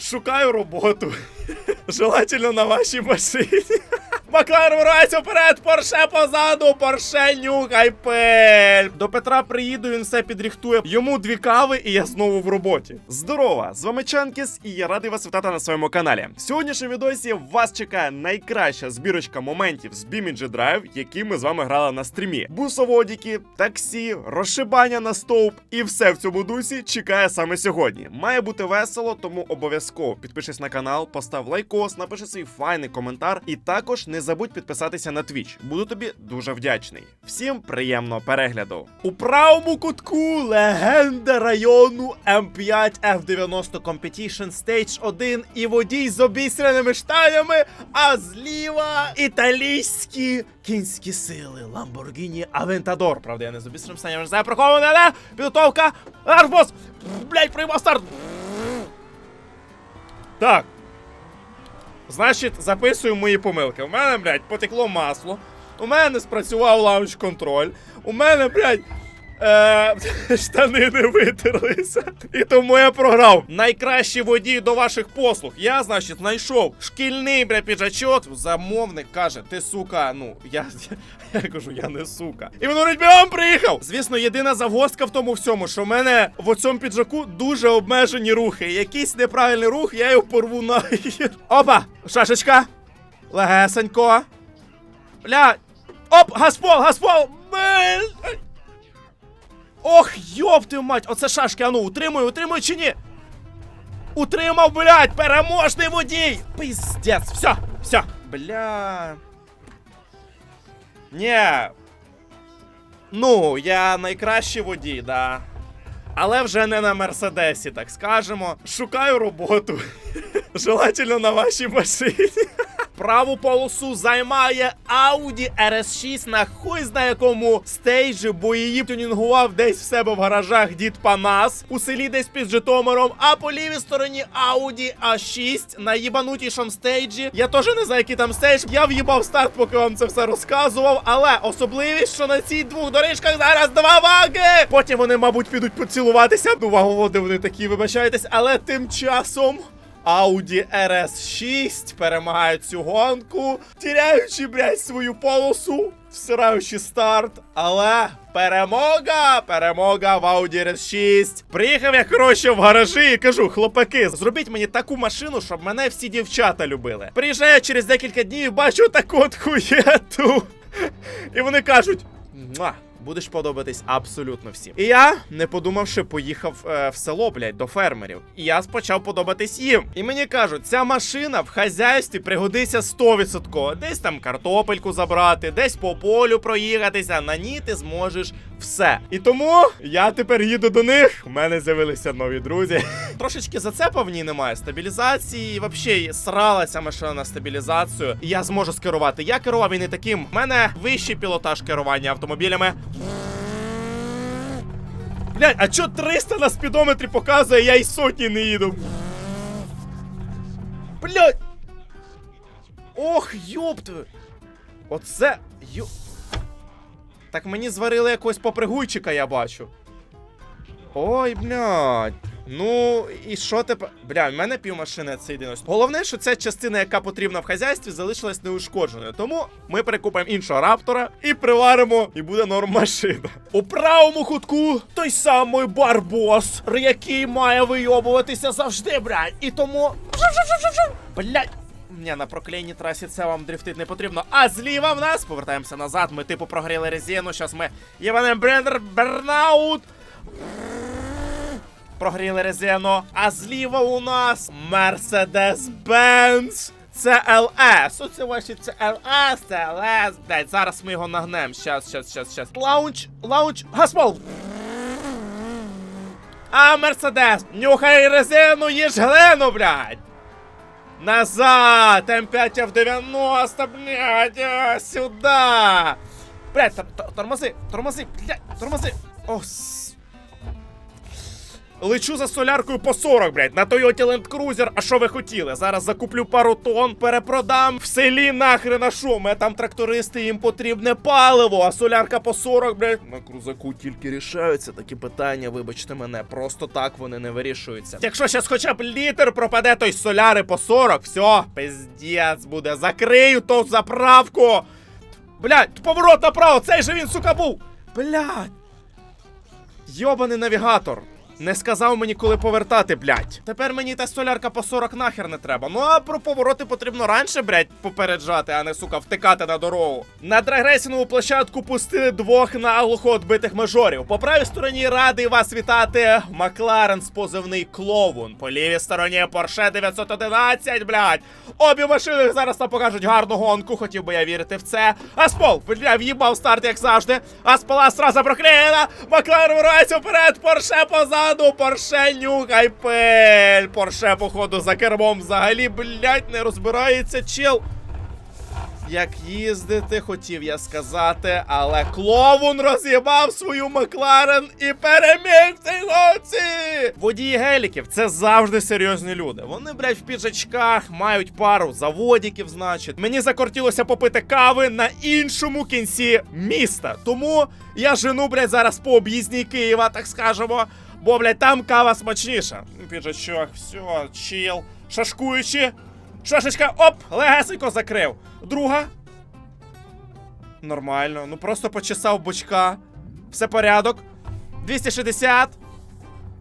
Шукаю роботу. Желательно на вашій машині. Макларен вирається вперед, Порше позаду, Порше нюхай пель. До Петра приїду, він все підріхтує. Йому дві кави, і я знову в роботі. Здорово! З вами Чанкіс, і я радий вас вітати на своєму каналі. В сьогоднішньому відосі вас чекає найкраща збірочка моментів з BeamNG Drive, які ми з вами грали на стрімі. Бусоводіки, таксі, розшибання на стовп і все в цьому дусі чекає саме сьогодні. Має бути весело, тому обов'язково підпишись на канал, постав лайкос, напиши свій файний коментар і також не забудь підписатися на Twitch. Буду тобі дуже вдячний. Всім приємного перегляду. У правому кутку легенда району М5 F90 Competition Stage 1 і водій з обісряними штанями, а зліва італійські кінські сили Lamborghini Aventador. Правда, я не з знаю про кого вони, але підготовка. Арбос! Блять, приймав старт! Так. Значить, записую мої помилки. У мене, блядь, потекло масло. У мене спрацював лаунч контроль. У мене, блядь. Е, штани не витерлися. І тому я програв. Найкращий водій до ваших послуг. Я, значить, знайшов шкільний бля, піджачок. Замовник каже, ти сука. Ну, я, я, кажу, я не сука. І він говорить, бігом приїхав. Звісно, єдина загвоздка в тому всьому, що в мене в цьому піджаку дуже обмежені рухи. Якийсь неправильний рух, я його порву нахер. Опа! Шашечка. Легесенько. Бля. Оп, гаспол, гаспол! Блін! Ох, йоп мать, оце шашки, ану, утримую, утримую чи ні? Утримав, блядь, переможний водій! Пиздец, все, все, бля. Нє. Ну, я найкращий водій, да. Але вже не на Мерседесі, так скажемо. Шукаю роботу. Желательно на вашій машині. Праву полосу займає Audi RS6 на хуй зна якому стейджі, бо її тюнінгував десь в себе в гаражах дід Панас, у селі десь під Житомиром, а по лівій стороні Audi A6 на їбанутішому стейджі. Я теж не знаю, який там стейдж. Я в'їбав старт, поки вам це все розказував. Але особливість, що на цих двох доріжках зараз два ваги. Потім вони, мабуть, підуть поцілуватися. Ну, ваговоди вони такі, вибачайтесь, але тим часом. Audi RS6 перемагають цю гонку, тіряючи, блядь, свою полосу, всираючи старт. Але перемога! Перемога в Audi RS6. Приїхав я, коротше, в гаражі і кажу, хлопаки, зробіть мені таку машину, щоб мене всі дівчата любили. Приїжджаю через декілька днів, бачу таку от хуєту. І вони кажуть. Муа. Будеш подобатись абсолютно всім. І я, не подумавши, поїхав е, в село, блядь, до фермерів. І я почав подобатись їм. І мені кажуть, ця машина в хазяйстві пригодиться 100%. Десь там картопельку забрати, десь по полю проїхатися. На ній ти зможеш все. І тому я тепер їду до них. У мене з'явилися нові друзі. Трошечки зацепа в ній немає. Стабілізації, і взагалі сралася машина на стабілізацію. І я зможу скерувати. Я керував і не таким. У мене вищий пілотаж керування автомобілями. Блять, а чо 300 на спідометрі показує, я й сотні не їду. Блять. Ох, ёпт. Оце. Йо... Так мені зварили якогось попригуйчика, я бачу. Ой, блядь. Ну, і що тепер? Бля, в мене півмашини це єдине. Головне, що ця частина, яка потрібна в хазяйстві, залишилась неушкодженою. Тому ми перекупимо іншого раптора і приваримо, і буде норм машина. У правому кутку той самий барбос, який має вийобуватися завжди, блядь. І тому. Блядь. Ні, на проклейній трасі це вам дрифтить не потрібно. А зліва в нас повертаємося назад. Ми типу прогріли резину. Щас ми єванем брендер бернаут. Прогріли резину. А зліва у нас Mercedes-Benz. Це LS. Оце ваші це LS, це. Блять, зараз ми його нагнем. Щас, щас, щас, щас. Лаунч, лаунч, гаспол. А, Мерседес, нюхай резину, їж глину, блядь. Назад! М5 в 90, блядь, а, сюда! Блядь, тор- тор- тормози, тормози, блядь, тормози! О. Лечу за соляркою по 40, блядь, на Toyota Land Cruiser. А що ви хотіли? Зараз закуплю пару тонн, перепродам в селі нахрен, а що? Ми там трактористи, їм потрібне паливо, а солярка по 40, блядь. На крузаку тільки рішаються такі питання, вибачте мене, просто так вони не вирішуються. Якщо зараз хоча б літр пропаде той соляри по 40, все, пиздець буде. Закрию ту заправку. Блядь, поворот направо, цей же він, сука, був. Блядь. Йобаний навігатор. Не сказав мені, коли повертати, блядь. Тепер мені та солярка по 40 нахер не треба. Ну а про повороти потрібно раніше, блядь, попереджати, а не сука, втикати на дорогу. На драгрейсингову площадку пустили двох наглухо відбитих мажорів. По правій стороні радий вас вітати Макларен з позивний Клоун. По лівій стороні Porsche 911, блядь. Обі машини зараз нам покажуть гарну гонку, хотів би я вірити в це. Аспол, бля, в'їбав старт, як завжди. Аспола сразу проклеєна. Макларен вирається вперед, Порше позаду, Порше нюхай пель. Порше, походу, за кермом взагалі, блядь, не розбирається чел. Як їздити, хотів я сказати, але клоун роз'їбав свою Макларен і переміг в цій! Водії геліків це завжди серйозні люди. Вони, блядь, в піджачках мають пару заводіків, значить. Мені закортілося попити кави на іншому кінці міста. Тому я жену, блядь, зараз по об'їзній Києва, так скажемо. Бо, блядь, там кава смачніша. Піджачок, все, чіл. Шашкуючи. Шашечка, оп, легесенько закрив. Друга. Нормально. Ну просто почесав бочка. Все порядок. 260.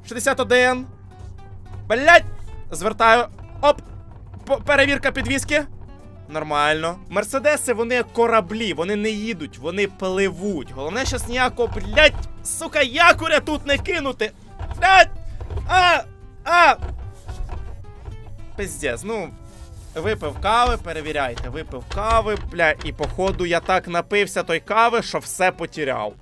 61. Блять! Звертаю. Оп! Перевірка підвіски. Нормально. Мерседеси, вони кораблі, вони не їдуть, вони пливуть. Головне, щас ніякого, блять, сука, якоря тут не кинути. Блять! А! А! Пиздец, ну. Випив кави, перевіряйте, випив кави, бля, і походу я так напився той кави, що все потіряв.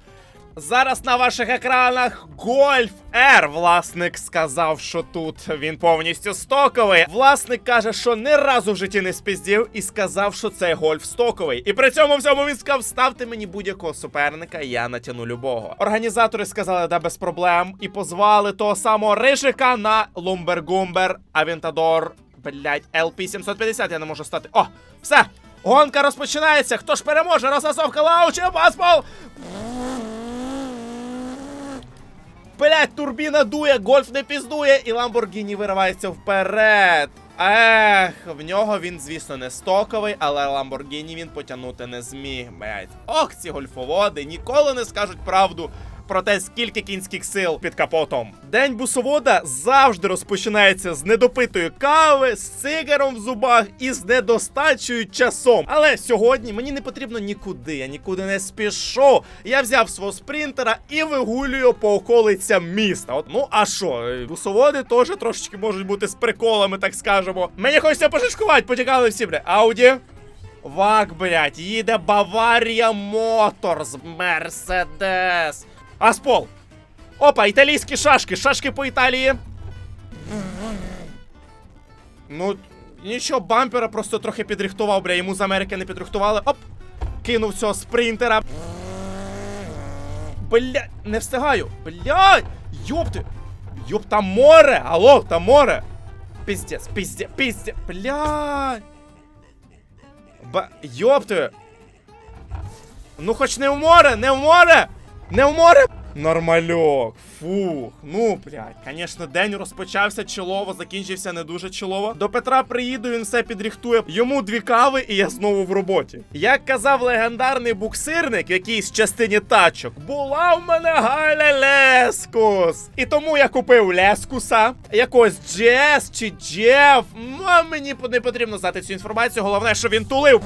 Зараз на ваших екранах Golf R. Власник сказав, що тут він повністю стоковий. Власник каже, що ні разу в житті не спіздів і сказав, що це гольф стоковий. І при цьому всьому він сказав: ставте мені будь-якого суперника, я натяну любого. Організатори сказали, да без проблем, і позвали того самого Рижика на Лумбергумбер Авентадор. Блять, LP 750 я не можу стати. О, все! Гонка розпочинається. Хто ж переможе? Розфасовка лауча, паспол! Блять, турбіна дує, гольф не піздує, і Ламборгіні виривається вперед. Ех, в нього він, звісно, не стоковий, але Ламборгіні він потягнути не зміг. Блять. Ох, ці гольфоводи ніколи не скажуть правду про те, скільки кінських сил під капотом. День бусовода завжди розпочинається з недопитої кави, з цигаром в зубах і з недостачею часом. Але сьогодні мені не потрібно нікуди, я нікуди не спішу. Я взяв свого спринтера і вигулюю по околицям міста. От, ну а що, е, бусоводи теж трошечки можуть бути з приколами, так скажемо. Мені хочеться пошишкувати, потікали всі, бля. Ауді. Вак, блядь, їде Баварія Моторс, Мерседес. Аспол. Опа, італійські шашки, шашки по Італії. Ну, нічого, бампера просто трохи підрихтував, бля, йому з Америки не підрихтували. Оп! Кинув цього спринтера. Бля, не встигаю. Блядь! Йопти! Йоп, там море! Алло, там море! Пиздец, пиздец, пиздец, блядь! Ба... Йопти! Ну хоч не в море, не в море! Не в море! Нормальок, фух, ну блядь, конечно, день розпочався чолово, закінчився не дуже чолово. До Петра приїду, він все підріхтує. Йому дві кави, і я знову в роботі. Як казав легендарний буксирник в якійсь частині тачок, була в мене Галя Лескус. І тому я купив Лескуса, якогось Джес чи Джеф. Ну, мені не потрібно знати цю інформацію. Головне, що він тулив.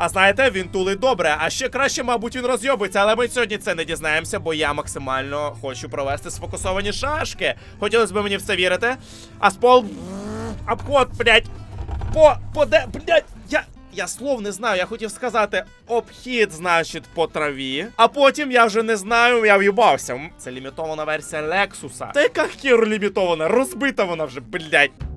А знаєте, він тулить добре, а ще краще, мабуть, він розйобиться, але ми сьогодні це не дізнаємося, бо я максимально хочу провести сфокусовані шашки. Хотілося б мені в це вірити. А спол. Обход, блядь. По. по де. Блядь. Я. Я слов не знаю, я хотів сказати обхід, значить, по траві. А потім я вже не знаю, я в'їбався. Це лімітована версія Лексуса. Та яка хір лімітована? Розбита вона вже, блядь.